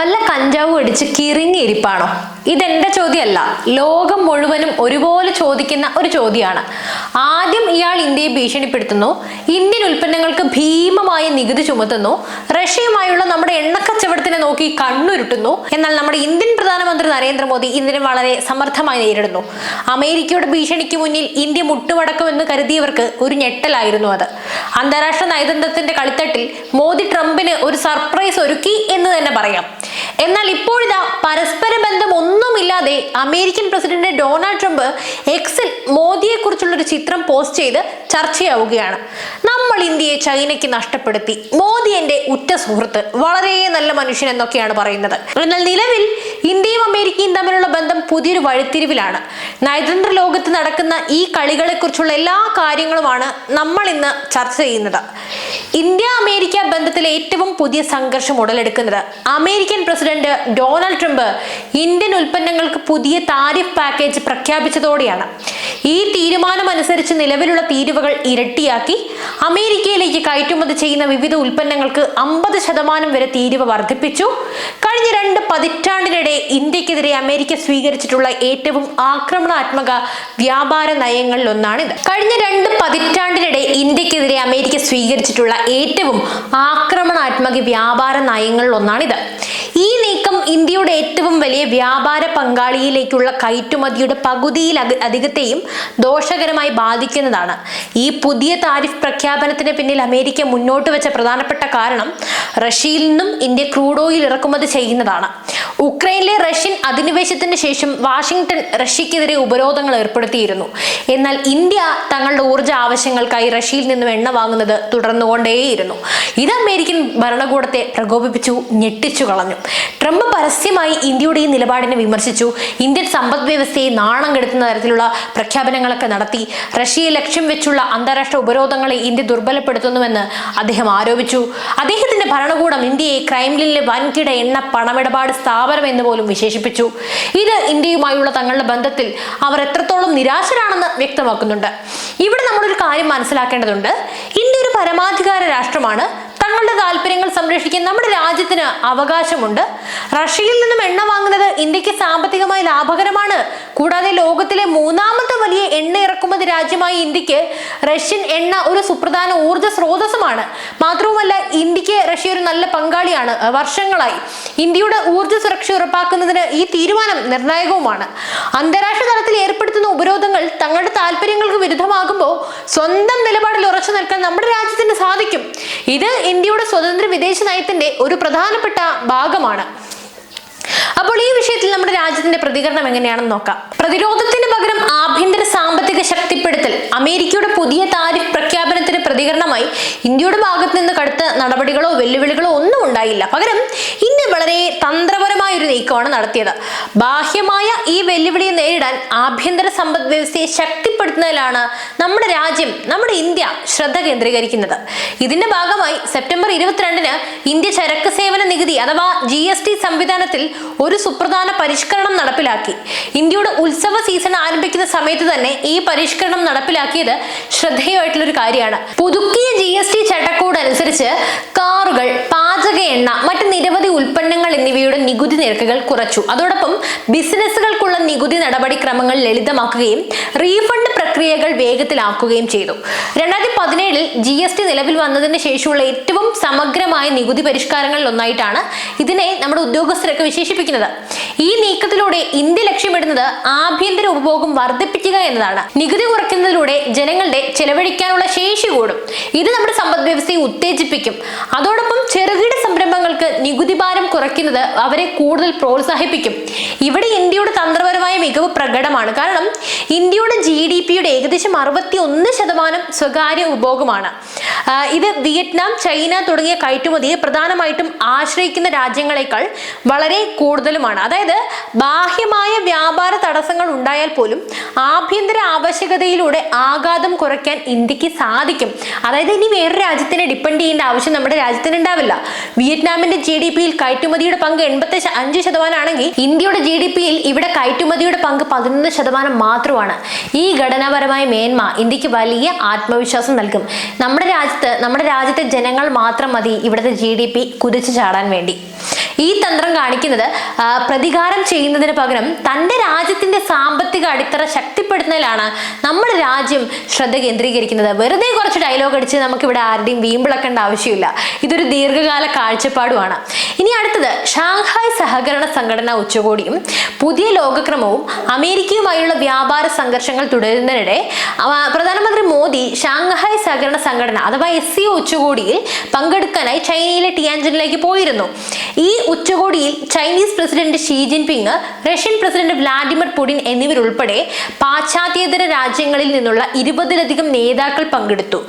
വല്ല കഞ്ചാവും അടിച്ച് കിറിങ്ങിയിരിപ്പാണോ ഇതെന്റെ ചോദ്യമല്ല. ലോകം മുഴുവനും ഒരുപോലെ ചോദിക്കുന്ന ഒരു ചോദ്യമാണ്. ആദ്യം ഇയാൾ ഇന്ത്യയെ ഭീഷണിപ്പെടുത്തുന്നു ഇന്ത്യൻ ഉൽപ്പന്നങ്ങൾക്ക് ഭീമമായ നികുതി ചുമത്തുന്നു റഷ്യയുമായുള്ള നമ്മുടെ എണ്ണക്കച്ചവടത്തിനെ നോക്കി കണ്ണുരുട്ടുന്നു എന്നാൽ നമ്മുടെ ഇന്ത്യൻ പ്രധാനമന്ത്രി നരേന്ദ്രമോദി ഇതിനെ വളരെ സമർത്ഥമായി നേരിടുന്നു. അമേരിക്കയുടെ ഭീഷണിക്ക് മുന്നിൽ ഇന്ത്യ മുട്ടുമടക്കുമെന്ന് കരുതിയവർക്ക് ഒരു ഞെട്ടലായിരുന്നു അത്. അന്താരാഷ്ട്ര നയതന്ത്രത്തിന്റെ കളിത്തട്ടിൽ മോദി ട്രംപിന് ഒരു സർപ്രൈസ് ഒരുക്കി എന്ന് തന്നെ പറയാം. എന്നാൽ ഇപ്പോഴിതാ പരസ്പര ബന്ധം ഒന്നുമില്ലാതെ അമേരിക്കൻ പ്രസിഡന്റ് ഡൊണാൾഡ് ട്രംപ് എക്സിൽ മോദിയെ കുറിച്ചുള്ള ഒരു ചിത്രം പോസ്റ്റ് ചെയ്ത് ചർച്ചയാവുകയാണ്. നമ്മൾ ഇന്ത്യയെ ചൈനയ്ക്ക് നഷ്ടപ്പെടുത്തി. മോദി എന്റെ ഉറ്റ സുഹൃത്ത്. വളരെ നല്ല മനുഷ്യൻ എന്നൊക്കെയാണ് പറയുന്നത്. എന്നാൽ നിലവിൽ ഇന്ത്യയും അമേരിക്കയും തമ്മിലുള്ള ബന്ധം പുതിയൊരു വഴിത്തിരിവിലാണ്. നയതന്ത്ര ലോകത്ത് നടക്കുന്ന ഈ കളികളെ കുറിച്ചുള്ള എല്ലാ കാര്യങ്ങളുമാണ് നമ്മൾ ഇന്ന് ചർച്ച ചെയ്യുന്നത്. ഇന്ത്യ അമേരിക്ക ബന്ധത്തിലെ ഏറ്റവും പുതിയ സംഘർഷം ഉടലെടുക്കുന്നത്. American president Donald Trump Indian ഉൽപ്പന്നങ്ങൾക്ക് പുതിയ താരിഫ് പാക്കേജ് പ്രഖ്യാപിച്ചതോടെയാണ്. ഈ തീരുമാനമനുസരിച്ച് നിലവിലുള്ള തീരുവകൾ ഇരട്ടിയാക്കി. അമേരിക്കയിലേക്ക് കയറ്റുമതി ചെയ്യുന്ന വിവിധ ഉൽപ്പന്നങ്ങൾക്ക് അമ്പത് ശതമാനം വരെ തീരുവ വർദ്ധിപ്പിച്ചു. കഴിഞ്ഞ രണ്ട് പതിറ്റാണ്ടിനിടെ ഇന്ത്യക്കെതിരെ അമേരിക്ക സ്വീകരിച്ചിട്ടുള്ള ഏറ്റവും ആക്രമണാത്മക വ്യാപാര നയങ്ങളിൽ ഒന്നാണിത്. കഴിഞ്ഞ രണ്ട് പതിറ്റാണ്ടിനിടെ ഇന്ത്യക്കെതിരെ അമേരിക്ക സ്വീകരിച്ചിട്ടുള്ള ഏറ്റവും ആക്രമണാത്മക വ്യാപാര നയങ്ങളിൽ ഒന്നാണിത്. ഈ നീക്കം ഇന്ത്യയുടെ ഏറ്റവും വലിയ വ്യാപാര പങ്കാളിയിലേക്കുള്ള കയറ്റുമതിയുടെ പകുതിയിൽ അധി- അധികത്തെയും ദോഷകരമായി ബാധിക്കുന്നതാണ്. ഈ പുതിയ താരിഫ് പ്രഖ്യാപനത്തിന് പിന്നിൽ അമേരിക്ക മുന്നോട്ട് വെച്ച പ്രധാനപ്പെട്ട കാരണം റഷ്യയിൽ നിന്നും ഇന്ത്യ ക്രൂഡ് ഓയിൽ ഇറക്കുമതി ചെയ്യുന്നതാണ്. ഉക്രൈനിലെ റഷ്യൻ അധിനിവേശത്തിന് ശേഷം വാഷിംഗ്ടൺ റഷ്യക്കെതിരെ ഉപരോധങ്ങൾ ഏർപ്പെടുത്തിയിരുന്നു. എന്നാൽ ഇന്ത്യ തങ്ങളുടെ ഊർജ ആവശ്യങ്ങൾക്കായി റഷ്യയിൽ നിന്നും എണ്ണ വാങ്ങുന്നത് തുടർന്നുകൊണ്ടേയിരുന്നു. ഇത് അമേരിക്കൻ ഭരണകൂടത്തെ പ്രകോപിപ്പിച്ചു ഞെട്ടിച്ചു കളഞ്ഞു. ട്രംപ് പരസ്യമായി ഇന്ത്യയുടെ ഈ നിലപാടിനെ വിമർശിച്ചു. ഇന്ത്യൻ സമ്പദ് വ്യവസ്ഥയെ നാണം കെടുത്തുന്ന തരത്തിലുള്ള പ്രഖ്യാപനങ്ങളൊക്കെ നടത്തി. റഷ്യയെ ലക്ഷ്യം വെച്ചുള്ള അന്താരാഷ്ട്ര ഉപരോധങ്ങളെ ഇന്ത്യ ദുർബലപ്പെടുത്തുന്നുവെന്ന് അദ്ദേഹം ആരോപിച്ചു. അദ്ദേഹത്തിന്റെ ഭരണകൂടം ഇന്ത്യയെ ക്രൈംലിനിലെ വൻകിട എണ്ണ പണമിടപാട് സ്ഥാപനം എന്ന് പോലും വിശേഷിപ്പിച്ചു. ഇത് ഇന്ത്യയുമായുള്ള തങ്ങളുടെ ബന്ധത്തിൽ അവർ എത്രത്തോളം നിരാശരാണെന്ന് വ്യക്തമാക്കുന്നുണ്ട്. ഇവിടെ നമ്മളൊരു കാര്യം മനസ്സിലാക്കേണ്ടതുണ്ട്. ഇന്ത്യ ഒരു പരമാധികാര രാഷ്ട്രമാണ്. തങ്ങളുടെ താല്പര്യങ്ങൾ സംരക്ഷിക്കാൻ നമ്മുടെ രാജ്യത്തിന് അവകാശമുണ്ട്. റഷ്യയിൽ നിന്നും എണ്ണ വാങ്ങുന്നത് ഇന്ത്യയ്ക്ക് സാമ്പത്തികമായി ലാഭകരമാണ്. കൂടാതെ ലോകത്തിലെ മൂന്നാമത്തെ വലിയ എണ്ണ ഇറക്കുമതി രാജ്യമായ ഇന്ത്യയ്ക്ക് റഷ്യൻ എണ്ണ ഒരു സുപ്രധാന ഊർജ സ്രോതസ്സുമാണ്. മാത്രവുമല്ല ഇന്ത്യയ്ക്ക് റഷ്യ ഒരു നല്ല പങ്കാളിയാണ്. വർഷങ്ങളായി ഇന്ത്യയുടെ ഊർജ സുരക്ഷ ഉറപ്പാക്കുന്നതിന് ഈ തീരുമാനം നിർണായകവുമാണ്. അന്താരാഷ്ട്ര തലത്തിൽ ഏർപ്പെടുത്തുന്ന ഉപരോധങ്ങൾ തങ്ങളുടെ താല്പര്യങ്ങൾക്ക് വിരുദ്ധമാകുമ്പോൾ സ്വന്തം നിലപാടിൽ ഉറച്ചു നിൽക്കാൻ നമ്മുടെ രാജ്യത്തിന് സാധിക്കും. ഇത് ഇന്ത്യയുടെ സ്വതന്ത്ര വിദേശ നയത്തിന്റെ ഒരു പ്രധാനപ്പെട്ട ഭാഗമാണ്. അപ്പോൾ ഈ വിഷയത്തിൽ നമ്മുടെ രാജ്യത്തിന്റെ പ്രതികരണം എങ്ങനെയാണെന്ന് നോക്കാം. പ്രതിരോധത്തിന് പകരം ആഭ്യന്തര സാമ്പത്തിക ശക്തിപ്പെടുത്തൽ അമേരിക്കയുടെ പുതിയ താരിഫ് പ്രഖ്യാപനത്തിന് പ്രതികരണമായി ഇന്ത്യയുടെ ഭാഗത്ത് നിന്ന് കടുത്ത നടപടികളോ വെല്ലുവിളികളോ ഒന്നും ഉണ്ടായില്ല. പകരം ഇന്ത്യ വളരെ തന്ത്രപരമായ ഒരു നീക്കമാണ് നടത്തിയത്. ബാഹ്യമായ ഈ വെല്ലുവിളിയെ നേരിടാൻ ആഭ്യന്തര സമ്പദ് വ്യവസ്ഥയെ ശക്തിപ്പെടുത്തുന്നതിലാണ് നമ്മുടെ രാജ്യം നമ്മുടെ ഇന്ത്യ ശ്രദ്ധ കേന്ദ്രീകരിക്കുന്നത്. ഇതിന്റെ ഭാഗമായി സെപ്റ്റംബർ ഇരുപത്തിരണ്ടിന് ഇന്ത്യ ചരക്ക് സേവന നികുതി അഥവാ ജി എസ് ടി സംവിധാനത്തിൽ ഒരു സുപ്രധാന പരിഷ്കരണം നടപ്പിലാക്കി. ഇന്ത്യയുടെ ഉത്സവ സീസൺ ആരംഭിക്കുന്ന സമയത്ത് തന്നെ ഈ പരിഷ്കരണം നടപ്പിലാക്കിയത് ശ്രദ്ധേയമായിട്ടുള്ള ഒരു കാര്യമാണ്. പുതുക്കിയ ജി എസ് ടി ചട്ടക്കൂട് അനുസരിച്ച് എന്നിവയുടെ നികുതി നിരക്കുകൾ കുറച്ചു. അതോടൊപ്പം ബിസിനസ്സുകൾക്കുള്ള നികുതി നടപടിക്രമങ്ങൾ ലളിതമാക്കുകയും റീഫണ്ട് പ്രക്രിയകൾ വേഗത്തിലാക്കുകയും ചെയ്തു. രണ്ടായിരത്തി പതിനേഴിൽ ജി എസ് ടി നിലവിൽ വന്നതിന് ശേഷമുള്ള ഏറ്റവും സമഗ്രമായ നികുതി പരിഷ്കാരങ്ങളിൽ ഒന്നായിട്ടാണ് ഇതിനെ നമ്മുടെ ഉദ്യോഗസ്ഥരൊക്കെ വിശേഷിപ്പിക്കുന്നത്. ഈ നീക്കത്തിലൂടെ ഇന്ത്യ ലക്ഷ്യമിടുന്നത് ആഭ്യന്തര ഉപഭോഗം വർദ്ധിപ്പിക്കുക എന്നതാണ്. നികുതി കുറയ്ക്കുന്നതിലൂടെ ജനങ്ങളുടെ ചെലവഴിക്കാനുള്ള ശേഷി കൂടും. ഇത് നമ്മുടെ സമ്പദ് വ്യവസ്ഥയെ ഉത്തേജിപ്പിക്കും. അതോടൊപ്പം ചെറുകിട സംരംഭങ്ങൾക്ക് നികുതി ഭാരം കുറയ്ക്കുന്നത് അവരെ കൂടുതൽ പ്രോത്സാഹിപ്പിക്കും. ഇവിടെ ഇന്ത്യയുടെ തന്ത്രപരമായ മികവ് പ്രകടമാണ്. കാരണം ഇന്ത്യയുടെ ജി ഡി പിയുടെ ഏകദേശം അറുപത്തി ഒന്ന് ശതമാനം സ്വകാര്യ ഉപഭോഗമാണ്. ഇത് വിയറ്റ്നാം ചൈന തുടങ്ങിയ കയറ്റുമതിയെ പ്രധാനമായിട്ടും ആശ്രയിക്കുന്ന രാജ്യങ്ങളെക്കാൾ വളരെ കൂടുതലുമാണ്. അതായത് ബാഹ്യമായ വ്യാപാര തടസ്സങ്ങൾ ഉണ്ടായാൽ പോലും ആഭ്യന്തര ആവശ്യകതയിലൂടെ ആഘാതം കുറയ്ക്കാൻ ഇന്ത്യയ്ക്ക് സാധിക്കും. അതായത് ഇനി വേറെ രാജ്യത്തിനെ ഡിപ്പെൻഡ് ചെയ്യേണ്ട ആവശ്യം നമ്മുടെ രാജ്യത്തിന് ഉണ്ടാവില്ല. വിയറ്റ്നാമിന്റെ ജി ഡി പിയിൽ കയറ്റുമതിയുടെ പങ്ക് എൺപത്തി അഞ്ച് ശതമാനമാണെങ്കിൽ ഇന്ത്യയുടെ ജി ഡി പിയിൽ ഇവിടെ കയറ്റുമതിയുടെ പങ്ക് പതിനൊന്ന് ശതമാനം മാത്രമാണ്. ഈ ഘടനാപരമായ മേന്മ ഇന്ത്യയ്ക്ക് വലിയ ആത്മവിശ്വാസം നൽകും. നമ്മുടെ രാജ്യത്ത് നമ്മുടെ രാജ്യത്തെ ജനങ്ങൾ മാത്രം മതി ഇവിടുത്തെ ജി ഡി പി കുതിച്ചു ചാടാൻ വേണ്ടി. ഈ തന്ത്രം കാണിക്കുന്നത് ആ, പ്രതികാരം ചെയ്യുന്നതിന് പകരം തന്റെ രാജ്യത്തിന്റെ സാമ്പത്തിക അടിത്തറ ശക്തിപ്പെടുത്തുന്നതിലാണ് നമ്മുടെ രാജ്യം ശ്രദ്ധ കേന്ദ്രീകരിക്കുന്നത്. വെറുതെ കുറച്ച് ഡയലോഗ് അടിച്ച് നമുക്കിവിടെ ആരുടെയും വീമ്പിളക്കേണ്ട ആവശ്യമില്ല. ഇതൊരു ദീർഘകാല കാഴ്ചപ്പാടുമാണ്. ഇനി അടുത്തത് ഷാങ്ഹായ് സഹകരണ സംഘടന ഉച്ചകോടിയും പുതിയ ലോകക്രമവും അമേരിക്കയുമായുള്ള വ്യാപാര സംഘർഷങ്ങൾ തുടരുന്നതിനിടെ മോദി ഷാങ്ഹായ് സഹകരണ സംഘടന അഥവാ എസ് സി ഉച്ചകോടിയിൽ പങ്കെടുക്കാനായി ചൈനയിലെ ടിയാൻജിനിലേക്ക് പോയിരുന്നു. ഈ ഉച്ചകോടിയിൽ Chinese president Xi Jinping Russian president Vladimir Putin എന്നിവരുൾപ്പെടെ പാശ്ചാത്യേതര രാജ്യങ്ങളിൽ നിന്നുള്ള ഇരുപതിലധികം നേതാക്കൾ പങ്കെടുത്തു.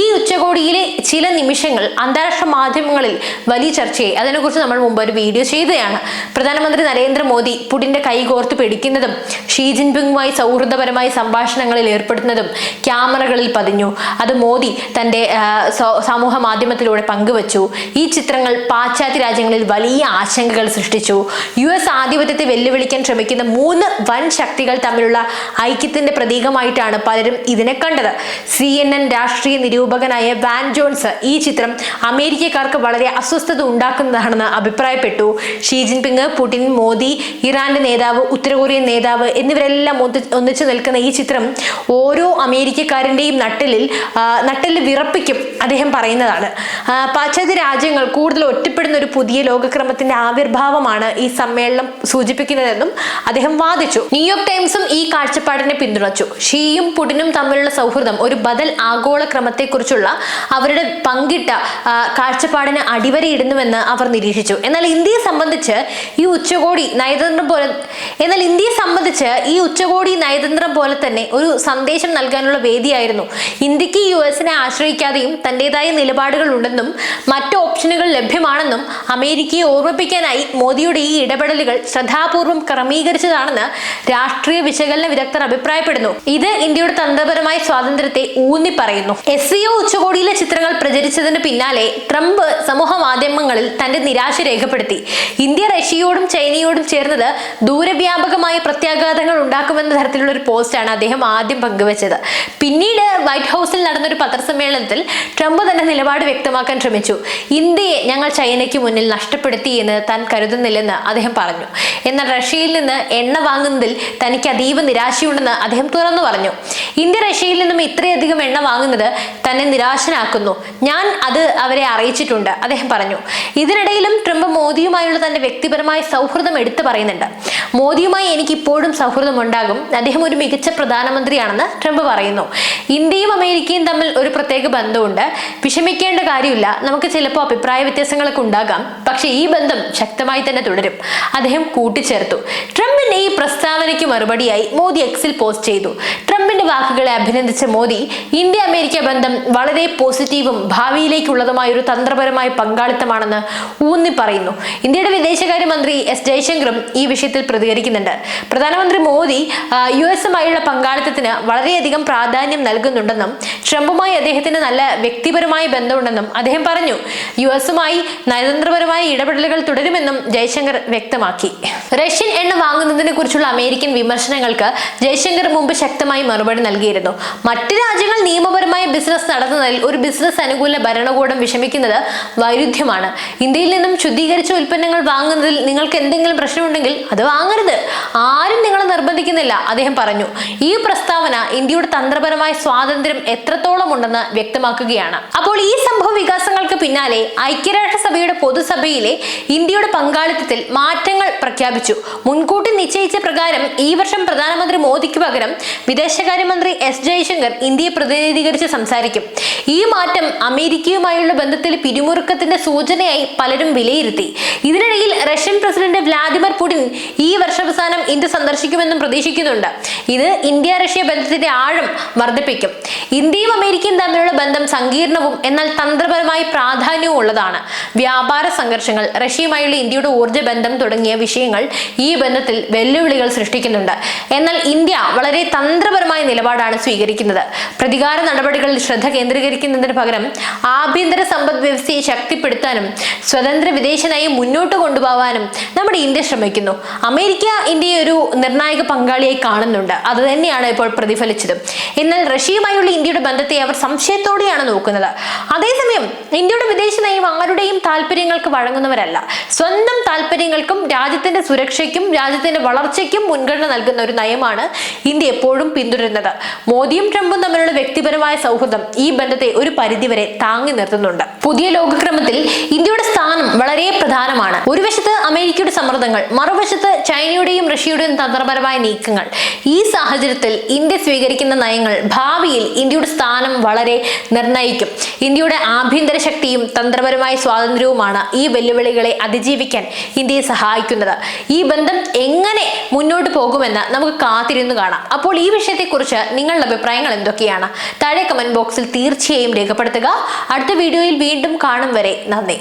ഈ ഉച്ചകോടിയിലെ ചില നിമിഷങ്ങൾ അന്താരാഷ്ട്ര മാധ്യമങ്ങളിൽ വലിയ ചർച്ചയായി. അതിനെക്കുറിച്ച് നമ്മൾ മുമ്പ് ഒരു വീഡിയോ ചെയ്തതാണ്. പ്രധാനമന്ത്രി നരേന്ദ്രമോദി പുടിന്റെ കൈ കോർത്ത് പിടിക്കുന്നതും ഷീ ജിൻപിങ്ങുമായി സൗഹൃദപരമായി സംഭാഷണങ്ങളിൽ ഏർപ്പെടുന്നതും ക്യാമറകളിൽ പതിഞ്ഞു. അത് മോദി തന്റെ സമൂഹ മാധ്യമത്തിലൂടെ പങ്കുവച്ചു. ഈ ചിത്രങ്ങൾ പാശ്ചാത്യ രാജ്യങ്ങളിൽ വലിയ ആശങ്കകൾ സൃഷ്ടിച്ചു. യു എസ് ആധിപത്യത്തെ വെല്ലുവിളിക്കാൻ ശ്രമിക്കുന്ന മൂന്ന് വൻ ശക്തികൾ തമ്മിലുള്ള ഐക്യത്തിന്റെ പ്രതീകമായിട്ടാണ് പലരും ഇതിനെ കണ്ടത്. സി എൻ എൻ രാഷ്ട്രീയ നിരൂപകനായ വാൻ ജോൺസ് ഈ ചിത്രം അമേരിക്കക്കാർക്ക് വളരെ അസ്വസ്ഥത ഉണ്ടാക്കുന്നതാണെന്ന് അഭിപ്രായപ്പെട്ടു. ഷീ ജിൻപിങ് പുടിൻ മോദി ഇറാന്റെ നേതാവ് ഉത്തരകൊറിയൻ നേതാവ് എന്നിവരെല്ലാം ഒന്നിച്ചു നിൽക്കുന്ന ഈ ചിത്രം ഓരോ അമേരിക്കക്കാരന്റെയും നട്ടലിൽ നട്ടിൽ വിറപ്പിക്കും അദ്ദേഹം പറയുന്നതാണ്. പാശ്ചാത്യ രാജ്യങ്ങൾ കൂടുതൽ ഒറ്റപ്പെടുന്ന ഒരു പുതിയ ലോകക്രമത്തിന്റെ ആവിർഭാവമാണ് ഈ സമ്മേളനം സൂചിപ്പിക്കുന്നതെന്നും അദ്ദേഹം വാദിച്ചു. ന്യൂയോർക്ക് ടൈംസും ഈ കാഴ്ചപ്പാടിനെ പിന്തുണച്ചു. ഷീയും പുടിനും തമ്മിലുള്ള സൗഹൃദം ഒരു ബദൽ ആഗോള ക്രമത്തെക്കുറിച്ചുള്ള അവരുടെ പങ്കിട്ട കാഴ്ചപ്പാടിന് അടിവരയിടുന്നുവെന്ന് അവർ നിരീക്ഷിച്ചു. എന്നാൽ ഇന്ത്യയെ സംബന്ധിച്ച് ഈ ഉച്ചകോടി നയതന്ത്രം പോലെ എന്നാൽ ഇന്ത്യയെ സംബന്ധിച്ച് ഈ ഉച്ചകോടി നയതന്ത്രം പോലെ തന്നെ ഒരു സന്ദേശം നൽകാനുള്ള വേദിയായിരുന്നു ഇന്ത്യയ്ക്ക് യു എസിനെ ആശ്രയിക്കാതെയും തന്റേതായ നിലപാടുകൾ ഉണ്ടെന്നും മറ്റ് ഓപ്ഷനുകൾ ലഭ്യമാണെന്നും അമേരിക്കയെ ഓർമ്മിപ്പിക്കാനായി മോദിയുടെ ഈ ഇടപെടലുകൾ ശ്രദ്ധാപൂർവം ക്രമീകരിച്ചതാണെന്ന് രാഷ്ട്രീയ വിശകലന വിദഗ്ധർ അഭിപ്രായപ്പെടുന്നു. ഇത് ഇന്ത്യയുടെ തന്ത്രപരമായ സ്വാതന്ത്ര്യത്തെ ഊന്നി പറയുന്നു എസ് സിഒ ഉച്ചകോടിയിലെ ചിത്രങ്ങൾ പ്രചരിച്ചതിന് പിന്നാലെ ട്രംപ് സമൂഹ മാധ്യമങ്ങളിൽ തന്റെ നിരാശ രേഖപ്പെടുത്തി. ഇന്ത്യ റഷ്യയോടും ചൈനയോടും ചേർന്നത് ദൂരവ്യാപകമായ പ്രത്യാഘാതങ്ങൾ ഉണ്ടാക്കുമെന്ന തരത്തിലുള്ള ഒരു പോസ്റ്റാണ് അദ്ദേഹം ആദ്യം പങ്കുവച്ചത്. പിന്നീട് വൈറ്റ് ഹൗസിൽ നടന്ന ഒരു പത്രസമ്മേളനത്തിൽ ട്രംപ് തന്നെ നിലപാട് വ്യക്തമാക്കാൻ ശ്രമിച്ചു. ഇന്ത്യയെ ഞങ്ങൾ ചൈനയ്ക്ക് മുന്നിൽ നഷ്ടപ്പെടുത്തി എന്ന് താൻ കരുതുന്നില്ലെന്ന് അദ്ദേഹം പറഞ്ഞു. എന്നാൽ റഷ്യയിൽ നിന്ന് എണ്ണ വാങ്ങുന്നതിൽ തനിക്ക് അതീവ നിരാശയുണ്ടെന്ന് അദ്ദേഹം തുറന്നു പറഞ്ഞു. ഇന്ത്യ റഷ്യയിൽ നിന്നും ഇത്രയധികം എണ്ണ വാങ്ങുന്നത് തന്നെ നിരാശനാക്കുന്നു. ഞാൻ അത് അവരെ അറിയിച്ചിട്ടുണ്ട് അദ്ദേഹം പറഞ്ഞു. ഇതിനിടയിലും ട്രംപ് മോദിയുമായുള്ള തന്റെ വ്യക്തിപരമായ സൗഹൃദം എടുത്തു പറയുന്നുണ്ട്. മോദിയുമായി എനിക്ക് ഇപ്പോഴും സൗഹൃദം ഉണ്ടാകും അദ്ദേഹം ഒരു മികച്ച പ്രധാനമന്ത്രിയാണെന്ന് ട്രംപ് പറയുന്നു. ഇന്ത്യയും അമേരിക്കയും തമ്മിൽ ഒരു പ്രത്യേക ബന്ധമുണ്ട്. വിഷമിക്കേണ്ട കാര്യമില്ല. നമുക്ക് ചിലപ്പോൾ അഭിപ്രായ വ്യത്യാസങ്ങളൊക്കെ ഉണ്ടാകാം. പക്ഷേ ഈ ബന്ധം ശക്തമായി തന്നെ തുടരും. അദ്ദേഹം കൂട്ടിച്ചേർത്തു. ട്രംപിന്റെ ഈ പ്രസ്താവനയ്ക്ക് മറുപടിയായി മോദി എക്സിൽ പോസ്റ്റ് ചെയ്തു. വാക്കുകളെ അഭിനന്ദിച്ച മോദി ഇന്ത്യ അമേരിക്ക ബന്ധം വളരെ പോസിറ്റീവും ഭാവിയിലേക്കുള്ളതുമായ ഒരു തന്ത്രപരമായ പങ്കാളിത്തമാണെന്ന് ഊന്നി പറയുന്നു. ഇന്ത്യയുടെ വിദേശകാര്യമന്ത്രി എസ് ജയശങ്കറും ഈ വിഷയത്തിൽ പ്രതികരിക്കുന്നുണ്ട്. പ്രധാനമന്ത്രി മോദി യു എസുമായുള്ള പങ്കാളിത്തത്തിന് വളരെയധികം പ്രാധാന്യം നൽകുന്നുണ്ടെന്നും ട്രംപുമായി അദ്ദേഹത്തിന് നല്ല വ്യക്തിപരമായ ബന്ധമുണ്ടെന്നും അദ്ദേഹം പറഞ്ഞു. യു എസുമായി നയതന്ത്രപരമായ ഇടപെടലുകൾ തുടരുമെന്നും ജയശങ്കർ വ്യക്തമാക്കി. റഷ്യൻ എണ്ണ വാങ്ങുന്നതിനെ കുറിച്ചുള്ള അമേരിക്കൻ വിമർശനങ്ങൾക്ക് ജയശങ്കർ മുമ്പ് ശക്തമായി മറുപടി നൽകിയിരുന്നു. മറ്റ് രാജ്യങ്ങൾ നിയമപരമായി ബിസിനസ് നടത്തുന്നതിൽ ഒരു ബിസിനസ് അനുകൂല ഭരണകൂടം വിഷമിക്കുന്നത് വൈരുദ്ധ്യമാണ്. ഇന്ത്യയിൽ നിന്നും ശുദ്ധീകരിച്ച ഉൽപ്പന്നങ്ങൾ വാങ്ങുന്നതിൽ നിങ്ങൾക്ക് എന്തെങ്കിലും പ്രശ്നമുണ്ടെങ്കിൽ അത് വാങ്ങരുത്. ആരും നിങ്ങളെ നിർബന്ധിക്കുന്നില്ല അദ്ദേഹം പറഞ്ഞു. ഈ പ്രസ്താവന ഇന്ത്യയുടെ തന്ത്രപരമായ സ്വാതന്ത്ര്യം എത്രത്തോളം ഉണ്ടെന്ന് വ്യക്തമാക്കുകയാണ്. അപ്പോൾ ഈ സംഭവ വികാസങ്ങൾക്ക് പിന്നാലെ ഐക്യരാഷ്ട്രസഭയുടെ പൊതുസഭയിലെ ഇന്ത്യയുടെ പങ്കാളിത്തത്തിൽ മാറ്റങ്ങൾ പ്രഖ്യാപിച്ചു. മുൻകൂട്ടി നിശ്ചയിച്ച പ്രകാരം ഈ വർഷം പ്രധാനമന്ത്രി മോദിക്ക് പകരം വിദേശകാര്യമന്ത്രി എസ് ജയശങ്കർ ഇന്ത്യയെ പ്രതിനിധീകരിച്ച് സംസാരിക്കും. ഈ മാറ്റം അമേരിക്കയുമായുള്ള ബന്ധത്തിൽ പിരിമുറുക്കത്തിന്റെ സൂചനയായി പലരും വിലയിരുത്തി. ഇതിനിടയിൽ റഷ്യൻ പ്രസിഡന്റ് വ്ലാദിമിർ പുടിൻ ഈ വർഷാവസാനം ഇന്ത്യ സന്ദർശിക്കുമെന്നും പ്രതീക്ഷിക്കുന്നുണ്ട്. ഇത് ഇന്ത്യ റഷ്യ ബന്ധത്തിന്റെ ആഴം വർദ്ധിപ്പിക്കും. ഇന്ത്യയും അമേരിക്കയും തമ്മിലുള്ള ബന്ധം സങ്കീർണവും എന്നാൽ തന്ത്രപരമായി പ്രാധാന്യവും ഉള്ളതാണ്. വ്യാപാര സംഘർഷങ്ങൾ റഷ്യയുമായുള്ള ഇന്ത്യയുടെ ഊർജ ബന്ധം തുടങ്ങിയ വിഷയങ്ങൾ ഈ ബന്ധത്തിൽ വെല്ലുവിളികൾ സൃഷ്ടിക്കുന്നുണ്ട്. എന്നാൽ ഇന്ത്യ വളരെ തന്ത്രപരമായ നിലപാടാണ് സ്വീകരിക്കുന്നത്. പ്രതികാര നടപടികളിൽ ശ്രദ്ധ കേന്ദ്രീകരിക്കുന്നതിന് പകരം ആഭ്യന്തര സമ്പദ് വ്യവസ്ഥയെ ശക്തിപ്പെടുത്താനും സ്വതന്ത്ര വിദേശ നയം മുന്നോട്ട് കൊണ്ടുപോകാനും നമ്മുടെ ഇന്ത്യ ശ്രമിക്കുന്നു. അമേരിക്ക ഇന്ത്യയെ ഒരു നിർണായക പങ്കാളിയായി കാണുന്നുണ്ട്. അത് തന്നെയാണ് ഇപ്പോൾ പ്രതിഫലിച്ചത്. എന്നാൽ റഷ്യയുമായുള്ള ഇന്ത്യയുടെ ബന്ധത്തെ അവർ സംശയത്തോടെയാണ് നോക്കുന്നത്. അതേസമയം ഇന്ത്യയുടെ വിദേശ നയം ആരുടെയും താല്പര്യങ്ങൾക്ക് വഴങ്ങുന്നവരല്ല. സ്വന്തം താല്പര്യങ്ങൾക്കും രാജ്യത്തിന്റെ സുരക്ഷയ്ക്കും രാജ്യത്തിന്റെ വളർച്ചയ്ക്കും മുൻഗണന നൽകുന്ന ഒരു നയമാണ് ഇന്ത്യ എപ്പോഴും പിന്തുടരുന്നത്. മോദിയും ട്രംപും തമ്മിലുള്ള വ്യക്തിപരമായ സൗഹൃദം ഈ ബന്ധത്തെ ഒരു പരിധിവരെ താങ്ങി നിർത്തുന്നുണ്ട്. പുതിയ ലോകക്രമത്തിൽ ഇന്ത്യയുടെ സ്ഥാനം വളരെ പ്രധാനമാണ്. ഒരു വശത്ത് അമേരിക്കയുടെ സമ്മർദ്ദങ്ങൾ മറുവശത്ത് ചൈനയുടെയും റഷ്യയുടെയും തന്ത്രപരമായ നീക്കങ്ങൾ. ഈ സാഹചര്യത്തിൽ ഇന്ത്യ സ്വീകരിക്കുന്ന നയങ്ങൾ ഭാവിയിൽ ഇന്ത്യയുടെ സ്ഥാനം വളരെ നിർണയിക്കും. ഇന്ത്യയുടെ ആഭ്യന്തര ശക്തിയും തന്ത്രപരമായ സ്വാതന്ത്ര്യവുമാണ് ഈ വെല്ലുവിളികളെ അതിജീവിക്കാൻ ഇന്ത്യയെ സഹായിക്കുന്നത്. ഈ ബന്ധം എങ്ങനെ മുന്നോട്ട് പോകുമെന്ന് നമുക്ക് കാത്തിരുന്നു കാണാം. അപ്പോൾ ഈ വിഷയത്തെക്കുറിച്ച് നിങ്ങളുടെ അഭിപ്രായങ്ങൾ എന്തൊക്കെയാണ്? താഴെ കമന്റ് ബോക്സിൽ തീർച്ചയായും രേഖപ്പെടുത്തുക. അടുത്ത വീഡിയോയിൽ വീണ്ടും കാണും വരെ. നന്ദി.